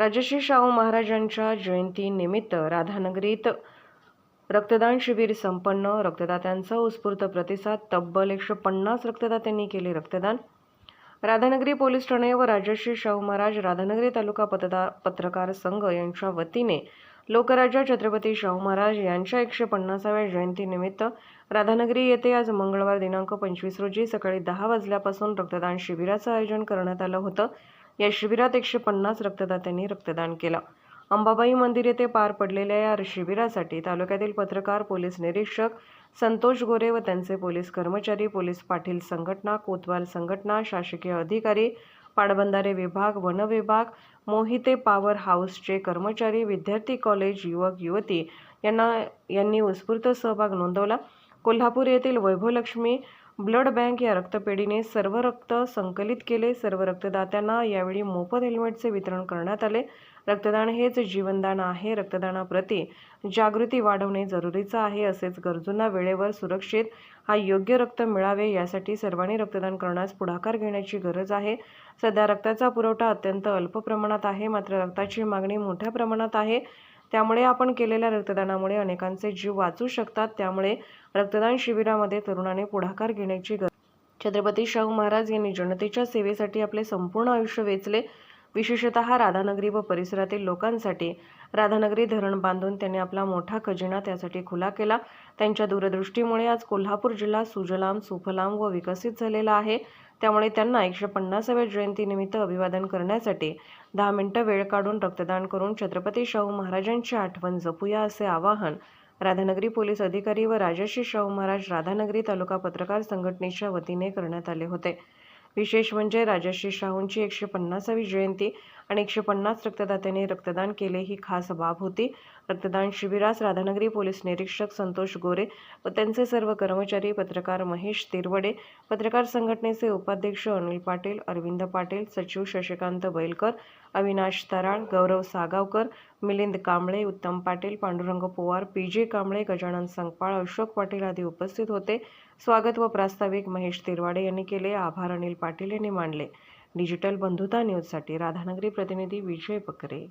राजश्री शाहू महाराजांच्या जयंतीनिमित्त राधानगरीत रक्तदान शिबिर संपन्न. रक्तदात्यांचा उत्स्फूर्त प्रतिसाद तब्बल एकशे पन्नास रक्तदात्यांनी केले रक्तदान. राधानगरी पोलीस ठाणे व राजश्री शाहू महाराज राधानगरी तालुका पतदा पत्रकार संघ यांच्या वतीने लोकराजा छत्रपती शाहू महाराज यांच्या एकशे पन्नासाव्या जयंतीनिमित्त राधानगरी येथे आज मंगळवार दिनांक पंचवीस रोजी सकाळी दहा वाजल्यापासून रक्तदान शिबिराचं आयोजन करण्यात आलं होतं. या शिबिरात एकशे पन्नास रक्तदात्यांनी रक्तदान केलं. अंबाबाई मंदिर येथे पार पडलेल्या या शिबिरासाठी तालुक्यातील पत्रकार पोलीस निरीक्षक संतोष गोरे व त्यांचे पोलीस कर्मचारी पोलीस पाटील संघटना कोतवाल संघटना शासकीय अधिकारी पाटबंधारे विभाग वन विभाग मोहिते पॉवर हाऊसचे कर्मचारी विद्यार्थी कॉलेज युवक युवती यांना यांनी उत्स्फूर्त सहभाग नोंदवला. कोल्हापूर येथील वैभवलक्ष्मी ब्लड बँक या रक्तपेढीने सर्व रक्त संकलित केले. सर्व रक्तदात्यांना यावेळी मोफत हेल्मेटचे वितरण करण्यात आले. रक्तदान हेच जीवनदान आहे. रक्तदानाप्रती जागृती वाढवणे जरुरीचं आहे असेच गरजूंना वेळेवर सुरक्षित हा योग्य रक्त मिळावे यासाठी सर्वांनी रक्तदान करण्यास पुढाकार घेण्याची गरज आहे. सध्या रक्ताचा पुरवठा अत्यंत अल्प प्रमाणात आहे. मात्र रक्ताची मागणी मोठ्या प्रमाणात आहे. त्यामुळे आपण केलेल्या रक्तदानामुळे अनेकांचे जीव वाचू शकतात. त्यामुळे रक्तदान शिबिरामध्ये तरुणाने पुढाकार घेण्याची गरज. छत्रपती शाहू महाराज यांनी जनतेच्या सेवेसाठी आपले संपूर्ण आयुष्य वेचले. विशेषतः राधानगरी व परिसरातील लोकांसाठी. राधानगरी धरण बांधून त्यांनी आपला मोठा खजिना त्यासाठी खुला केला. त्यांच्या दूरदृष्टीमुळे आज कोल्हापूर जिल्हा सुजलाम सुफलाम व विकसित झालेला आहे. त्यामुळे त्यांना एकशे पन्नासाव्या जयंतीनिमित्त अभिवादन करण्यासाठी दहा मिनिटं वेळ काढून रक्तदान करून छत्रपती शाहू महाराजांची आठवण जपूया असे आवाहन राधानगरी पोलीस अधिकारी व राजश्री शाहू महाराज राधानगरी तालुका पत्रकार संघटनेच्या वतीने करण्यात आले होते. विशेष म्हणजे राजर्षी शाहूंची एकशे पन्नासावी जयंती. आणि एकशे पन्नास रक्तदात्यांनी रक्तदान केले ही खास बाब होती. रक्तदान शिबिरास राधानगरी पोलीस निरीक्षक संतोष गोरे व त्यांचे सर्व कर्मचारी पत्रकार महेश तिरवडे पत्रकार संघटनेचे उपाध्यक्ष अनिल पाटील अरविंद पाटील सचिव शशिकांत बैलकर अविनाश तराळ गौरव सागावकर मिलिंद कांबळे उत्तम पाटील पांडुरंग पोवार पी जे कांबळे गजानन संगपाळ अशोक पाटील आदी उपस्थित होते. स्वागत व प्रास्ताविक महेश तिरवाडे यांनी केले. आभार अनिल पाटील यांनी मानले. डिजिटल बंधुता न्यूजसाठी राधानगरी प्रतिनिधी विजय बकरे